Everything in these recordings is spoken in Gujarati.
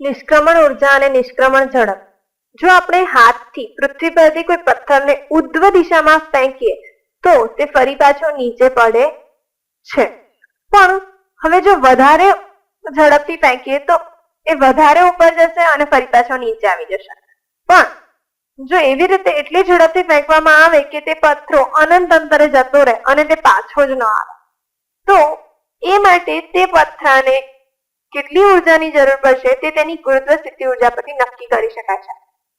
નિષ્ક્રમણ ઊર્જા અને નિષ્ક્રમણ ઝડપ. જો આપણે હાથથી પૃથ્વી પરથી કોઈ પથ્થરને ઉધ્વ દિશામાં ફેંકીએ, તો તે ફરી પાછો નીચે પડે છે. પણ હવે જો વધારે ઝડપથી ફેંકીએ, તો એ વધારે ઉપર જશે અને ફરી પાછો નીચે આવી જશે. પણ જો એવી રીતે એટલી ઝડપથી ફેંકવામાં આવે કે તે પથ્થરો અનંત અંતરે જતો રહે અને તે પાછો જ ન આવે, તો એ માટે તે પથ્થરને કેટલી ઉર્જાની જરૂર પડશે તે તેની ગુરુત્વ સ્થિતિ ઊર્જા પરથી નક્કી કરી શકાય છે.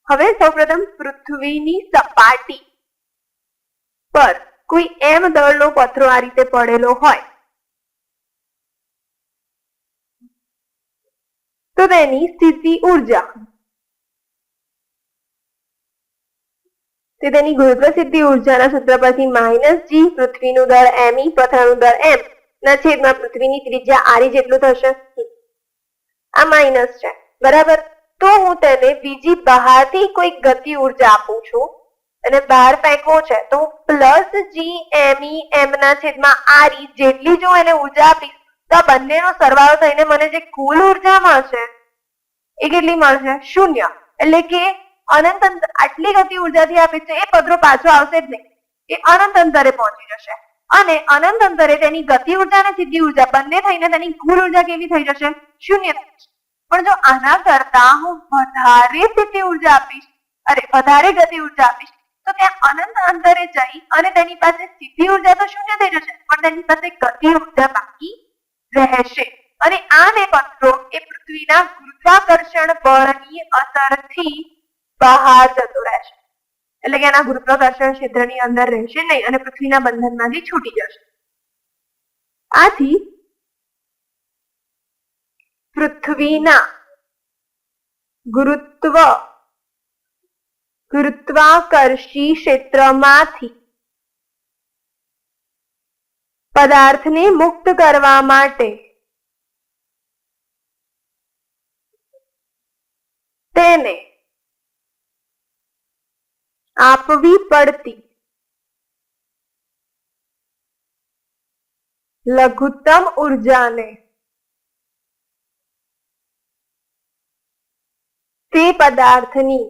હવે સૌપ્રથમ પૃથ્વીની સપાટી પર કોઈ એમ દળનો પથરો આ રીતે પડેલો હોય. તો તેની સ્થિતિ ઊર્જા. તે તેની ગુરુત્વ સિદ્ધિ ઉર્જાના સૂત્ર પરથી માઇનસ જી પૃથ્વીનું દળ એમ ઈ પથરાનું દળ એમ ના છેદમાં પૃથ્વીની ત્રિજ્યા આરી જેટલું થશે. આ માઇનસ છે. બરાબર? તો હું તેને બીજી બહારથી કોઈ ગતિ ઊર્જા આપું છું અને બહાર ફેંકવો છે. તો હું પ્લસ જી એમ ઈ એમ ના છેદમાં આરી જેટલી જો એને ઊર્જા આપીશ, તો આ બંનેનો સરવાળો થઈને મને જે કુલ ઊર્જા મળશે, એ કેટલી મળશે? શૂન્ય. એટલે કે અનંત આટલી ગતિ ઉર્જાથી આપીશ તો એ પદરો પાછો આવશે જ નહીં. એ અનંત અંતરે પહોંચી જશે. અને અનંત અંતરે તેની ગતિ ઊર્જા અને સિદ્ધિ ઊર્જા બંને થઈને તેની કુલ ઊર્જા કેવી થઈ જશે? શૂન્ય પણ જો આના કરતા હું વધારે સિદ્ધિ ઊર્જા આપીશ, અરે, વધારે ગતિ ઊર્જા આપીશ, તો ત્યાં અનંત અંતરે જઈ અને તેની પાસે સિદ્ધિ ઊર્જા તો શૂન્ય થઈ જશે, પણ તેની પાસે ગતિ ઊર્જા બાકી રહેશે. અને આ પત્રો એ પૃથ્વીના ગુરુત્વાકર્ષણ બળની અસરથી બહાર જતો રહેશે. એટલે કે એના ગુરુત્વાકર્ષણ ક્ષેત્રની અંદર રહેશે નહીં અને પૃથ્વીના બંધનમાંથી છૂટી જશે. આથી પૃથ્વીના ગુરુત્વ, ગુરુત્વાકર્ષી ક્ષેત્રમાંથી પદાર્થને મુક્ત કરવા માટે તેને આપવી પડતી. લઘુત્તમ ઉર્જાને. તે પદાર્થની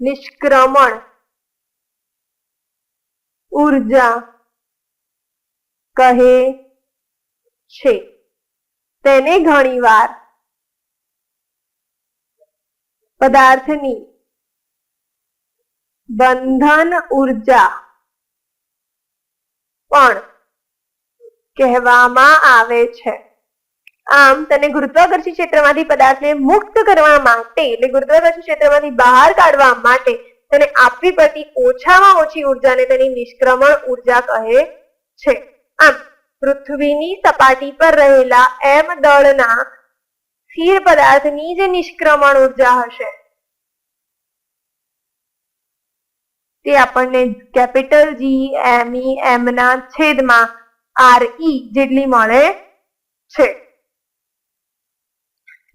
નિષ્ક્રમણ ઊર્જા કહે છે. તેને ઘણીવાર પદાર્થની બંધન ઊર્જા. પણ કહેવામાં આવે છે. આમ તને ગુરુત્વાકર્ષી ક્ષેત્રમાંથી પદાર્થને મુક્ત કરવા માટે એટલે ગુરુત્વાકર્ષી ક્ષેત્રમાંથી બહાર કાઢવા માટે તેને આપવી પડતી ઓછામાં ઓછી ઉર્જાને તેની નિષ્ક્રમણ ઊર્જા કહે છે. આમ પૃથ્વીની સપાટી પર રહેલા એમ દળના સ્થિર પદાર્થની જે નિષ્ક્રમણ ઊર્જા હશે તે આપણને કેપિટલ જી એમ ઈ એમ ના છેદમાં આર ઈ જેટલી મળે છે.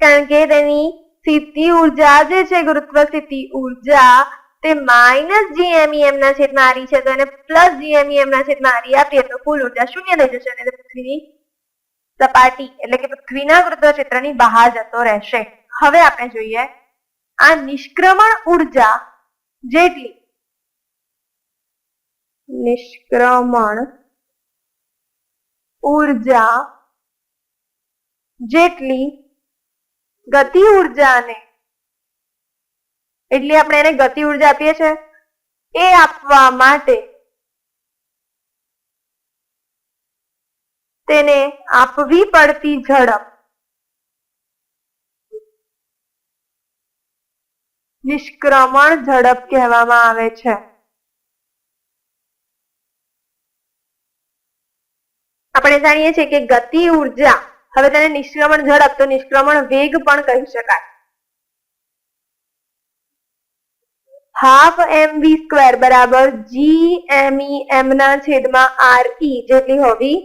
કારણ કે તેની સ્થિતિ ઊર્જા જે છે, ગુરુત્વ સ્થિતિ ઊર્જા, તે માઇનસ જીએમઈએમ ના છેદમાં આરી છે. તો એને પ્લસ જીએમઈએમ ના છેદમાં આરી આપીએ તો કુલ ઊર્જા શૂન્ય થઈ જશે અને પૃથ્વીની સપાટી એટલે કે પૃથ્વીના ગુરુત્વ ક્ષેત્રની બહાર જતો રહેશે. હવે આપણે જોઈએ આ નિષ્ક્રમણ ઊર્જા જેટલી નિષ્ક્રમણ ઊર્જા જેટલી ગતિ ઉર્જાને, એટલી આપણે એને ગતિ ઊર્જા આપીએ છે એ આપવા માટે તેને આપવી પડતી ઝડપ. નિષ્ક્રમણ ઝડપ કહેવામાં આવે છે. આપણે જાણીએ છીએ કે ગતિ ઊર્જા, હવે તેને નિષ્ક્રમણ ઝડપ, તો નિષ્ક્રમણ વેગ પણ કહી શકાય. હાફ એમ વી સ્ક્વેર બરાબર જી એમ ઈ એમ ના છેદમાં આર ઈ જેટલી હોવી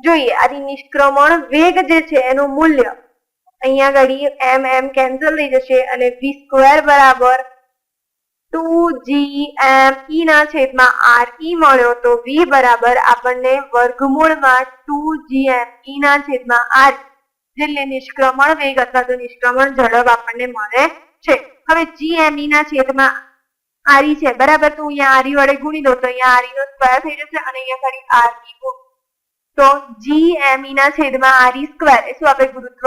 જોઈએ. આથી નિષ્ક્રમણ વેગ જે છે એનું મૂલ્ય. અહીંયા ઘડી એમ એમ કેન્સલ થઈ જશે અને વી સ્ક્વેર બરાબર ટુ જી એમ ઈ ના છેદમાં આર ઈ મળ્યો તો વી બરાબર આપણને વર્ગમૂળમાં ટુ જી એમ ઈ ના છેદમાં આર જેટલે નિષ્ક્રમણ વેગ અથવા તો નિષ્ક્રમણ ઝડપ આપણને મળે છે. હવે જીએમઈ ના છેદમાં આરી છે. બરાબર? તો અહીંયા આરી વડે ગુણી દો તો અહીંયા આરી નો સ્ક્વેર થઈ જશે અને અહીંયા ખાલી આર ઈ તો જી એમ ઈ ના છેદમાં આરી સ્ક્વેર એ શું આપે? ગુરુત્વ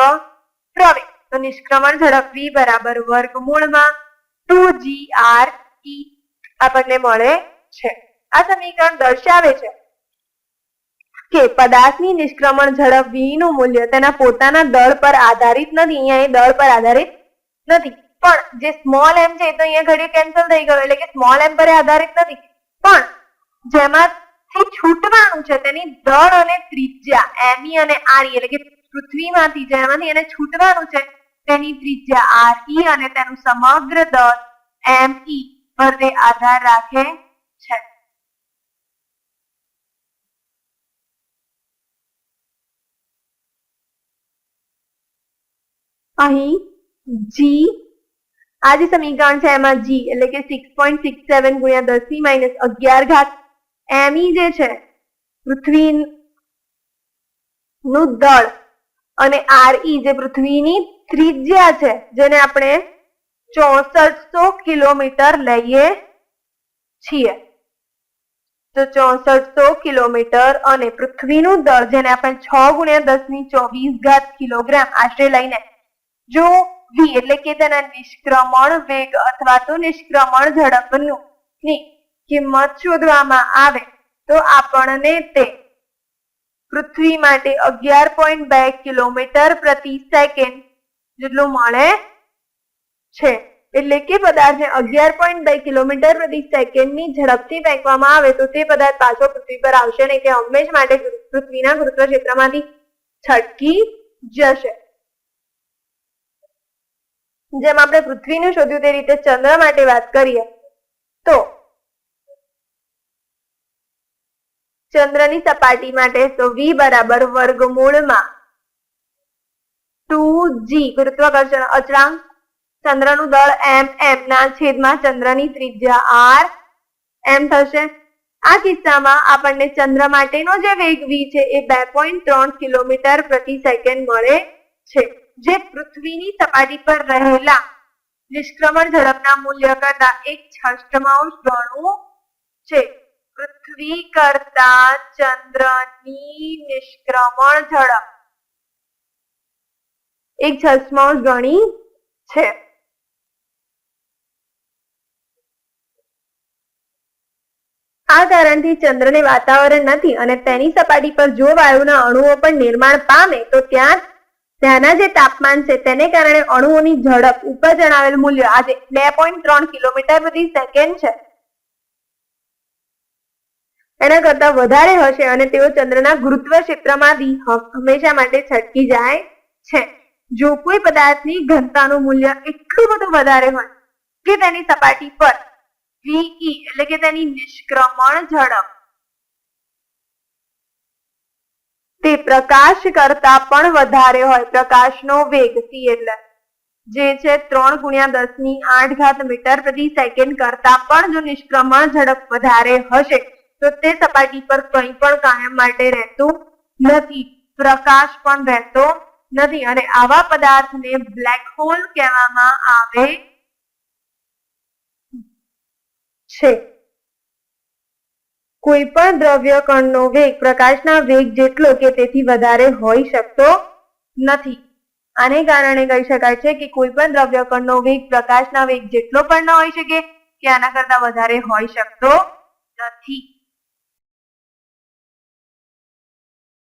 પ્રવેગ. તો નિષ્ક્રમણ ઝડપ વી બરાબર વર્ગમૂળમાં ટુ જી આર ટી આપણને મળે છે. આ સમીકરણ દર્શાવે છે કે પદાર્થની નિષ્ક્રમણ ઝડપનું મૂલ્ય તેના પોતાના દળ પર આધારિત નથી. અહીંયા એ દળ પર આધારિત નથી. પણ જે સ્મોલ એમ છે એ તો અહીંયા ઘડી કેન્સલ થઈ ગયો એટલે કે સ્મોલ એમ પર આધારિત નથી. પણ જેમાંથી છૂટવાનું છે તેની દળ અને ત્રિજ્યા એમઈ અને આરી એટલે કે પૃથ્વીમાંથી જેમાંથી એને છૂટવાનું છે તેની ત્રિજ્યા આરઈ અને તેનું સમગ્ર દળ એમઈ પર તે આધાર રાખે છે. અહીં જી, આ જે સમીકરણ છે એમાં જી, એટલે કે સિક્સ પોઈન્ટ સિક્સ સેવન ગુણ્યા દસની માઇનસ અગિયાર ઘાત એમઈ જે છે પૃથ્વી નું દળ અને આરઈ જે પૃથ્વીની ત્રિજ્યા છે, જેને આપણે ચોસઠસો કિલોમીટર લઈએ છીએ. તો ચોસઠસો કિલોમીટર અને પૃથ્વીનું દળ, જેને આપણે છ ગુણ્યા દસની ચોવીસ ઘાત કિલોગ્રામ આશરે લઈને, જો વી એટલે કે તેના નિષ્ક્રમણ વેગ અથવા તો નિષ્ક્રમણ ઝડપનું ની કિંમત શોધવામાં આવે, તો આપણને તે પૃથ્વી માટે અગિયાર પોઈન્ટ બે કિલોમીટર પ્રતિ સેકન્ડ જેટલું મળે છે. એટલે કે પદાર્થને અગિયાર પોઈન્ટ બે કિલોમીટર પ્રતિ સેકન્ડની ઝડપથી ફેંકવામાં આવે તો તે પદાર્થ પાછો પૃથ્વી પર આવશે નહીં. તે હંમેશ માટે પૃથ્વીના ગુરુત્વ ક્ષેત્રમાંથી છટકી જશે. જેમ આપણે પૃથ્વીનું શોધ્યું તે રીતે ચંદ્ર માટે વાત કરીએ તો ચંદ્રની સપાટી માટે તો વી બરાબર વર્ગમૂળમાં ટુ જી ગુરુત્વાકર્ષણ અચળાંક ચંદ્રનું દળ એમ એમ ના છેદમાં ચંદ્રની ત્રિજ્યા આર એમ થશે. આ કિસ્સામાં આપણને ચંદ્ર માટેનો જે વેગ વી છે એ બે પોઈન્ટ ત્રણ કિલોમીટર પ્રતિ સેકન્ડ મળે છે. જે પૃથ્વીની સપાટી પર રહેલા નિષ્ક્રમણ ઝડપના મૂલ્ય કરતા એક છષ્ટમાંશ ગણું છે. પૃથ્વી કરતા ચંદ્રની નિષ્ક્રમણ ઝડપ. એક છઠ્ઠમાંશ ગણી છે. આ કારણથી ચંદ્રને વાતાવરણ નથી અને તેની સપાટી પર જો વાયુના અણુઓ પણ નિર્માણ પામે, તો ત્યાં ત્યાંના જે તાપમાન છે, તેને કારણે અણુઓની ઝડપ ઉપર જણાવેલ મૂલ્ય આજે બે પોઈન્ટ ત્રણ કિલોમીટર પ્રતિ સેકન્ડ છે. એના કરતા વધારે હશે અને તેઓ ચંદ્રના ગુરુત્વ ક્ષેત્રમાંથી હંમેશા માટે છટકી જાય છે. જો કોઈ પદાર્થની ઘનતાનું મૂલ્ય એટલું બધું વધારે હોય કે તેની સપાટી પર વીઈ એટલે કે તેની નિષ્ક્રમણ ઝડપ, તે પ્રકાશ કરતા પણ વધારે હોય, પ્રકાશનો વેગ સી એટલે, જે છે ત્રણ ગુણ્યા દસની આઠ ઘાત મીટર પ્રતિ સેકન્ડ કરતા પણ જો નિષ્ક્રમણ ઝડપ વધારે હશે તો તે સપાટી પર કંઈ પણ કાયમ માટે રહેતું નથી. પ્રકાશ પણ રહેતો નથી. અને આવા પદાર્થને બ્લેક હોલ કહેવામાં આવે છે. કોઈ પણ દ્રવ્ય કણનો વેગ પ્રકાશના વેગ જેટલો કે તેથી વધારે હોઈ શકતો નથી. આને કારણે કહી શકાય છે કે કોઈ પણ દ્રવ્ય કણનો વેગ પ્રકાશના વેગ જેટલો પણ ન હોઈ શકે, કે આના કરતા વધારે હોઈ શકતો નથી.